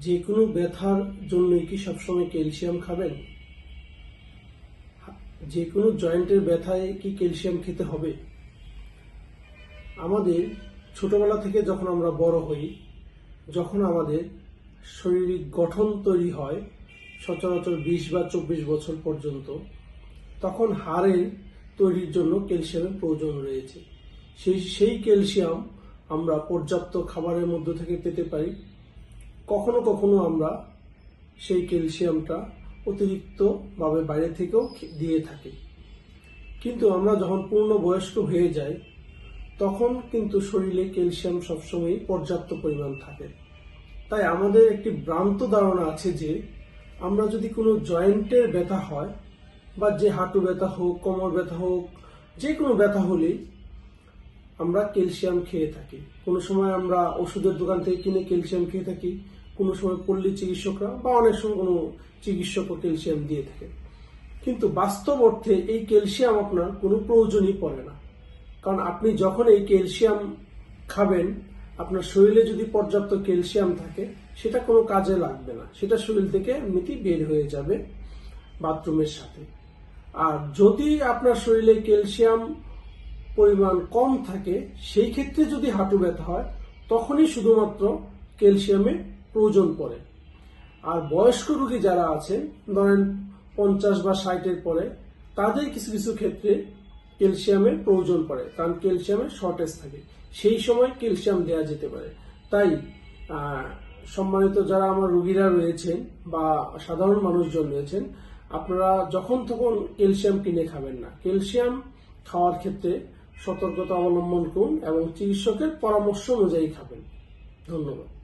যে কোনো ব্যথার জন্যই কি সবসময় ক্যালসিয়াম খাবেন? যে কোনো জয়েন্টের ব্যথায় কি ক্যালসিয়াম খেতে হবে? আমাদের ছোটবেলা থেকে যখন আমরা বড় হই, যখন আমাদের শারীরিক গঠন তৈরি হয় সচরাচর বিশ বা চব্বিশ বছর পর্যন্ত, তখন হাড়ের তৈরির জন্য ক্যালসিয়ামের প্রয়োজন রয়েছে। সেই সেই ক্যালসিয়াম আমরা পর্যাপ্ত খাবারের মধ্য থেকে পেতে পারি। কখনো কখনো আমরা সেই ক্যালসিয়ামটা অতিরিক্তভাবে বাইরে থেকেও দিয়ে থাকি। কিন্তু আমরা যখন পূর্ণ বয়স্ক হয়ে যাই, তখন কিন্তু শরীরে ক্যালসিয়াম সবসময় পর্যাপ্ত পরিমাণ থাকে। তাই আমাদের একটি ভ্রান্ত ধারণা আছে যে, আমরা যদি কোনো জয়েন্টের ব্যথা হয় বা যে হাঁটু ব্যথা হোক, কোমর ব্যথা হোক, যে কোনো ব্যথা হলেই আমরা ক্যালসিয়াম খেয়ে থাকি। কোনো সময় আমরা ওষুধের দোকান থেকে কিনে ক্যালসিয়াম খেয়ে থাকি, কোনো সময় পল্লী চিকিৎসকরা বা অনেক সময় কোনো চিকিৎসকও ক্যালসিয়াম দিয়ে থাকে। কিন্তু বাস্তব অর্থে এই ক্যালসিয়াম আপনার কোনো প্রয়োজনই পড়ে না। কারণ আপনি যখন এই ক্যালসিয়াম খাবেন, আপনার শরীরে যদি পর্যাপ্ত ক্যালসিয়াম থাকে, সেটা কোনো কাজে লাগবে না। সেটা শরীর থেকে এমনিতেই বের হয়ে যাবে বাথরুমের সাথে। আর যদি আপনার শরীরে ক্যালসিয়াম পরিমাণ কম থাকে, সেই ক্ষেত্রে যদি হাঁটু ব্যথা হয়, তখনই শুধুমাত্র ক্যালসিয়ামের প্রয়োজন পড়ে। আর বয়স্ক রোগী যারা আছেন, ধরেন পঞ্চাশ বা ষাটের পরে, তাদের কিছু কিছু ক্ষেত্রে ক্যালসিয়ামের প্রয়োজন পড়ে, কারণ ক্যালসিয়ামের শর্টেজ থাকে। সেই সময় ক্যালসিয়াম দেওয়া যেতে পারে। তাই সম্মানিত যারা আমার রোগীরা রয়েছেন বা সাধারণ মানুষজন রয়েছেন, আপনারা যখন তখন ক্যালসিয়াম কিনে খাবেন না। ক্যালসিয়াম খাওয়ার ক্ষেত্রে সতর্কতা অবলম্বন করুন এবং চিকিৎসকের পরামর্শ অনুযায়ী খাবেন। ধন্যবাদ।